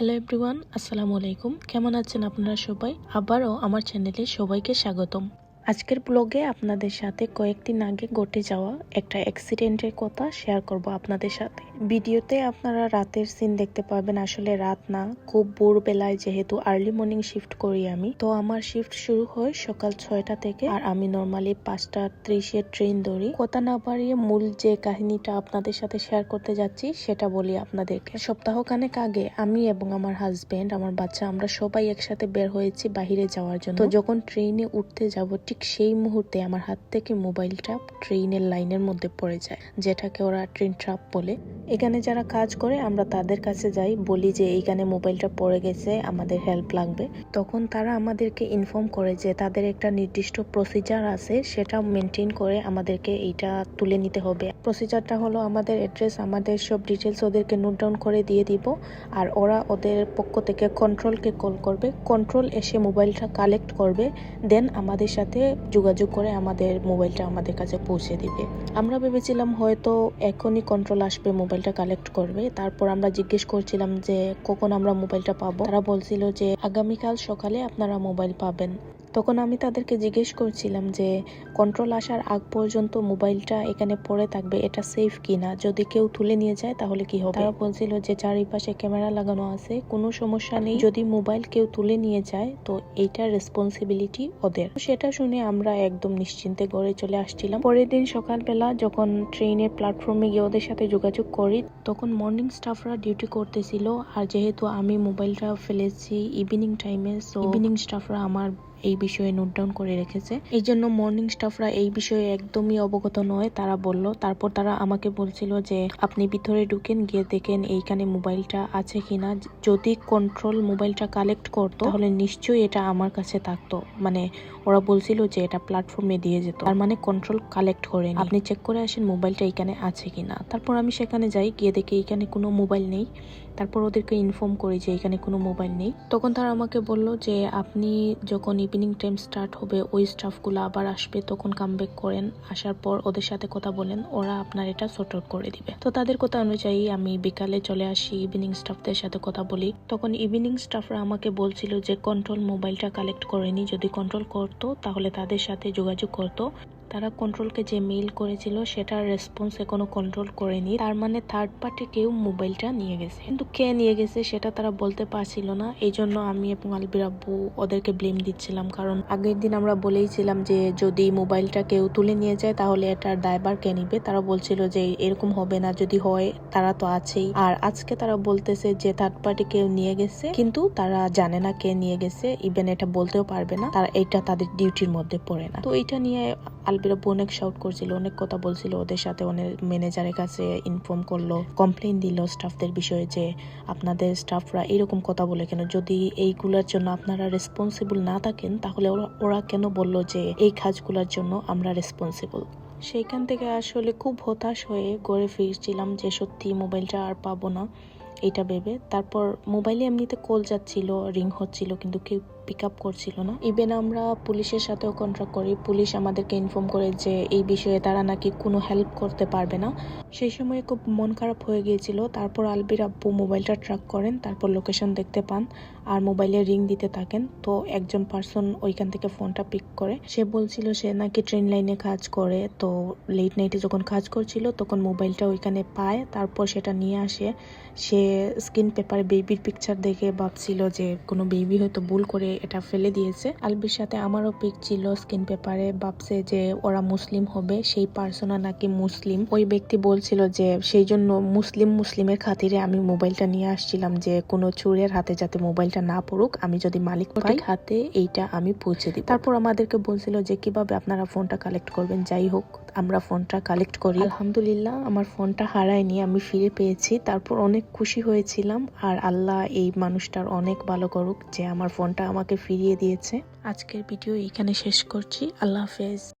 Hello everyone আসসালামু আলাইকুম কেমন আছেন আপনারা সবাই? আবারও আমার চ্যানেলে সবাইকে স্বাগতম। আজকের ব্লগে আপনাদের সাথে কয়েকদিন আগে ঘটে যাওয়া একটা অ্যাক্সিডেন্টের কথা শেয়ার করব আপনাদের সাথে। ভিডিওতে আপনারা রাতের সিন দেখতে পাবেন আসলে রাত না, খুব ভোরবেলায় যেহেতু আর্লি মর্নিং শিফট করি আমি। তো আমার শিফট শুরু হয় সকাল ছয়টা থেকে আর আমি নর্মালি পাঁচটা ত্রিশের ট্রেন ধরি। কথা না বাড়িয়ে মূল যে কাহিনীটা আপনাদের সাথে শেয়ার করতে যাচ্ছি, সেটা বলি আপনাদেরকে। সপ্তাহখানেক আগে আমি এবং আমার হাজবেন্ড আমার বাচ্চা, আমরা সবাই একসাথে বের হয়েছি বাহিরে যাওয়ার জন্য। তো যখন ট্রেনে উঠতে যাব ঠিক সেই মুহূর্তে আমার হাত থেকে মোবাইলটা ট্রেনের লাইনের মধ্যে পড়ে যায়, যেটাকে ওরা ট্রেন ট্রাপ বলে। এখানে যারা কাজ করে, আমরা তাদের কাছে যাই, বলি যে এইখানে মোবাইলটা পড়ে গেছে, আমাদের হেল্প লাগবে। তখন তারা আমাদেরকে ইনফর্ম করে যে তাদের একটা নির্দিষ্ট প্রসিজার আছে, সেটা মেনটেন করে আমাদেরকে এইটা তুলে নিতে হবে। প্রসিজারটা হলো আমাদের অ্যাড্রেস আমাদের সব ডিটেলস ওদেরকে নোট ডাউন করে দিয়ে দিব, আর ওরা ওদের পক্ষ থেকে কন্ট্রোলকে কল করবে। কন্ট্রোল এসে মোবাইলটা কালেক্ট করবে দেন আমাদের সাথে যোগাযোগ করে আমাদের মোবাইলটা আমাদের কাছে পৌঁছে দিবে। আমরা ভেবেছিলাম হয়তো এখনই কন্ট্রোল আসবে, মোবাইলটা কালেক্ট করবে। তারপর আমরা জিজ্ঞেস করছিলাম যে কখন আমরা মোবাইলটা পাবো। তারা বলছিল যে আগামীকাল সকালে আপনারা মোবাইল পাবেন। তখন আমি তাদেরকে জিজ্ঞেস করছিলাম যে, কন্ট্রোল আসার আগ পর্যন্ত মোবাইলটা এখানে পড়ে থাকবে, এটা সেফ কিনা? যদি কেউ তুলে নিয়ে যায়, তাহলে কি হবে? তারা বলছিল যে, চারিপাশে ক্যামেরা লাগানো আছে, কোনো সমস্যা নেই। যদি মোবাইল কেউ তুলে নিয়ে যায়, তো এইটার রেসপন্সিবিলিটি ওদের। সেটা শুনে আমরা একদম নিশ্চিন্তে গড়ে চলে আসছিলাম। পরের দিন সকালবেলা যখন ট্রেনের প্ল্যাটফর্মে গিয়ে ওদের সাথে যোগাযোগ করি, তখন মর্নিং স্টাফরা ডিউটি করতেছিল। আর যেহেতু আমি মোবাইলটা ফেলেছি ইভিনিং টাইমে সো ইভিনিং স্টাফরা আমার এই বিষয়ে নোট ডাউন করে রেখেছে। এই জন্য মর্নিং স্টাফরা এই বিষয়ে একদমই অবগত নয়। তারা বলল, তারপর তারা আমাকে বলছিল যে, আপনি ভিতরে ঢুকেন, গিয়ে দেখেন এইখানে মোবাইলটা আছে কিনা। যদি কন্ট্রোল মোবাইলটা কালেক্ট করতো, তাহলে নিশ্চয়ই এটা আমার কাছে থাকতো। মানে ওরা বলছিল যে, এটা প্ল্যাটফর্মে দিয়ে যেত। তার মানে কন্ট্রোল কালেক্ট করেন। আপনি চেক করে আসেন মোবাইলটা এখানে আছে কিনা। তারপর আমি সেখানে যাই, গিয়ে দেখি এখানে কোনো মোবাইল নেই। তারপর ওদেরকে ইনফর্ম করি যে এখানে কোনো মোবাইল নেই। তখন তারা আমাকে বলল যে, আপনি যখন ইভিনিং টাইম স্টার্ট হবে, ওই স্টাফগুলো আবার আসবে, তখন কামব্যাক করেন। আসার পর ওদের সাথে কথা বলেন, ওরা আপনার এটা সর্ট আউট করে দিবে। তো তাদের কথা অনুযায়ী আমি বিকালে চলে আসি ইভিনিং স্টাফদের সাথে কথা বলি। তখন ইভিনিং স্টাফরা আমাকে বলছিল যে কন্ট্রোল মোবাইলটা কালেক্ট করেনি যদি কন্ট্রোল করতো, তাহলে তাদের সাথে যোগাযোগ করতো। তারা কন্ট্রোলকে যে মেইল করেছিল, সেটার রেসপন্স এখনও কন্ট্রোল করেনি। তার মানে থার্ড পার্টি কেউ মোবাইলটা নিয়ে গেছে। কিন্তু কে নিয়ে গেছে সেটা তারা বলতে পারছিল না। এই জন্য আমি এবং আলবির আব্বু ওদেরকে ব্লেম দিচ্ছিলাম। কারণ আগের দিন আমরা বলেইছিলাম যে, যদি মোবাইলটা কেউ তুলে নিয়ে যায়, তাহলে এটার দায়বার কে নিবে? তারা বলছিল যে, এরকম হবে না। যদি হয়, তারা তো আছেই। আর আজকে তারা বলতেছে যে থার্ড পার্টি কেউ নিয়ে গেছে, কিন্তু তারা জানে না কে নিয়ে গেছে। ইভেন এটা বলতেও পারবে না। তারা, এটা তাদের ডিউটির মধ্যে পড়ে না। তো এটা নিয়ে আলবিরা অনেক শাউট করছিল, অনেক কথা বলছিল ওদের সাথে অনেক ম্যানেজারের কাছে ইনফর্ম করল কমপ্লেন দিল স্টাফদের বিষয়ে যে আপনাদের স্টাফরা এরকম কথা বলে কেন? যদি এইগুলোর জন্য আপনারা রেসপন্সিবল না থাকেন, তাহলে ওরা ওরা কেন বলল যে এই কাজগুলোর জন্য আমরা রেসপন্সিবল সেইখান থেকে আসলে খুব হতাশ হয়ে গড়ে ফিরছিলাম যে সত্যি মোবাইলটা আর পাবো না, এটা ভেবে। তারপর মোবাইলে এমনিতে কল যাচ্ছিল রিং হচ্ছিল, কিন্তু কেউ পিক আপ করছিল না। ইভেন আমরা পুলিশের সাথেও কন্ট্রাক্ট করি, পুলিশ আমাদেরকে ইনফর্ম করে যে এই বিষয়ে তারা নাকি কোনো হেল্প করতে পারবে না। সেই সময় খুব মন খারাপ হয়ে গিয়েছিল। তারপর আলবির আব্বু মোবাইলটা ট্র্যাক করেন, তারপর লোকেশন দেখতে পান আর মোবাইলে রিং দিতে থাকেন। তো একজন পার্সন ওইখান থেকে ফোনটা পিক করে। সে বলছিল সে নাকি ট্রেন লাইনে কাজ করে। তো লেট নাইটে যখন কাজ করছিল, তখন মোবাইলটা ওইখানে পায়, তারপর সেটা নিয়ে আসে। সে স্ক্রিন পেপারে বেবির পিকচার দেখে ভাবছিল যে কোনো বেবি হয়তো ভুল করে এটা ফেলে দিয়েছে। আলবির সাথে আমারও পিক ছিল স্ক্রিন পেপারে ভাবছে যে ওরা মুসলিম হবে সেই পার্সোনা নাকি মুসলিম। ওই ব্যক্তি বলছিল যে সেই জন্য মুসলিম মুসলিমের খাতিরে আমি মোবাইলটা নিয়ে আসছিলাম যে কোনো চোরের হাতে যাতে মোবাইলটা না পড়ুক আমি যদি মালিক পাই হাতে এইটা আমি পৌঁছে দিই তারপর আমাদেরকে বলছিল যে কীভাবে আপনারা ফোনটা কালেক্ট করবেন? যাই হোক আমরা ফোনটা কালেক্ট করি। আলহামদুলিল্লাহ আমার ফোনটা হারায়নি আমি ফিরে পেয়েছি। তারপর অনেক খুশি হয়েছিলাম আর আল্লাহ এই মানুষটার অনেক ভালো করুক যে আমার ফোনটা আমাকে ফিরিয়ে দিয়েছে। আজকের ভিডিও এখানে শেষ করছি। আল্লাহ হাফেজ।